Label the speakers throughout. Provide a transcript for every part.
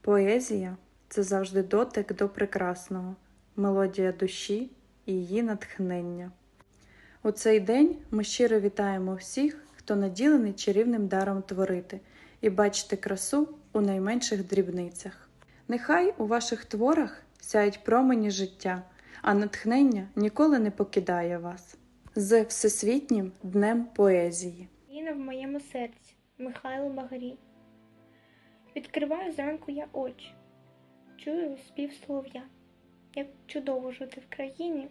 Speaker 1: Поезія це завжди дотик до прекрасного, мелодія душі і її натхнення. У цей день ми щиро вітаємо всіх, хто наділений чарівним даром творити і бачити красу у найменших дрібницях. Нехай у ваших творах сяють промені життя, а натхнення ніколи не покидає вас. З Всесвітнім днем поезії.
Speaker 2: Україна в моєму серці, Михайло Магарій. Відкриваю зранку я очі, чую спів солов'я. Як чудово жити в країні,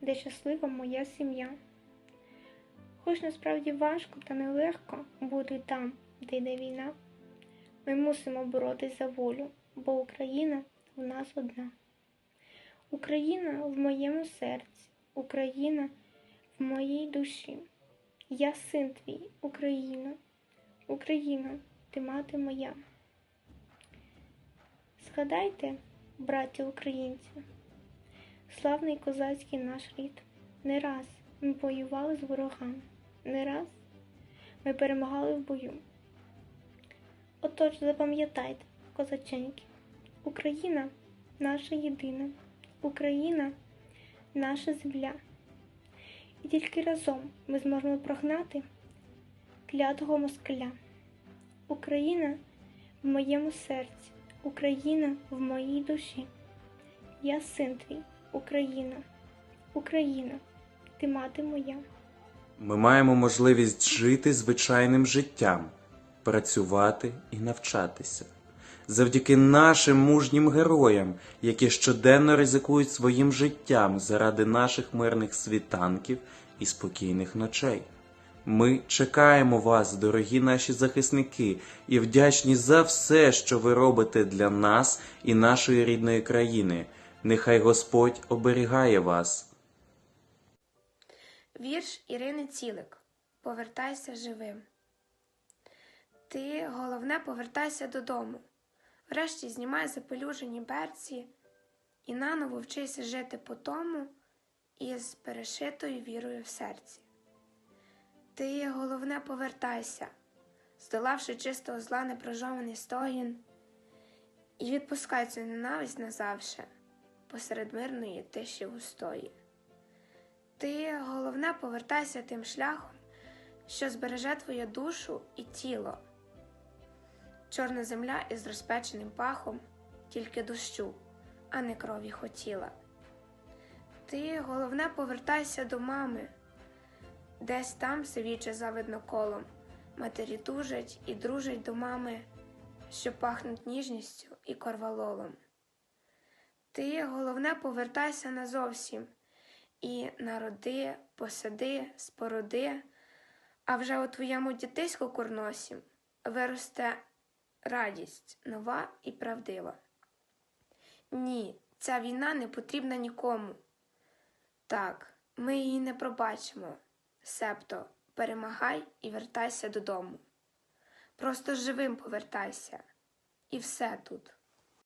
Speaker 2: де щаслива моя сім'я. Хоч насправді важко та нелегко бути там, де йде війна. Ми мусимо боротись за волю, бо Україна в нас одна. Україна в моєму серці, Україна в моїй душі. Я син твій, Україна, Україна, ти мати моя. Згадайте, браті українці, славний козацький наш рід. Не раз ми воювали з ворогами, не раз ми перемагали в бою. Отож запам'ятайте, козаченьки, Україна наша єдина, Україна наша земля. І тільки разом ми зможемо прогнати клятого москаля. Україна в моєму серці, Україна в моїй душі. Я син твій, Україна, Україна, ти мати моя.
Speaker 3: Ми маємо можливість жити звичайним життям, працювати і навчатися. Завдяки нашим мужнім героям, які щоденно ризикують своїм життям заради наших мирних світанків і спокійних ночей. Ми чекаємо вас, дорогі наші захисники, і вдячні за все, що ви робите для нас і нашої рідної країни. Нехай Господь оберігає вас.
Speaker 4: Вірш Ірини Цілик. Повертайся живим. Ти, головне, повертайся додому. Врешті знімай запелюжені берці і наново вчися жити по тому із перешитою вірою в серці. Ти, головне, повертайся, здолавши чистого зла непрожований стогін, і відпускай цю ненависть назавше посеред мирної тиші густої. Ти, головне, повертайся тим шляхом, що збереже твою душу і тіло. Чорна земля із розпеченим пахом, тільки дощу, а не крові хотіла. Ти, головне, повертайся до мами, десь там сивіче завидно колом, матері тужать і дружать до мами, що пахнуть ніжністю і корвалолом. Ти, головне, повертайся назовсім і народи, посади, споруди, а вже у твоєму дітиську курносім виросте радість нова і правдива. Ні, ця війна не потрібна нікому. Так, ми її не пробачимо. Себто, перемагай і вертайся додому. Просто живим повертайся, і все тут.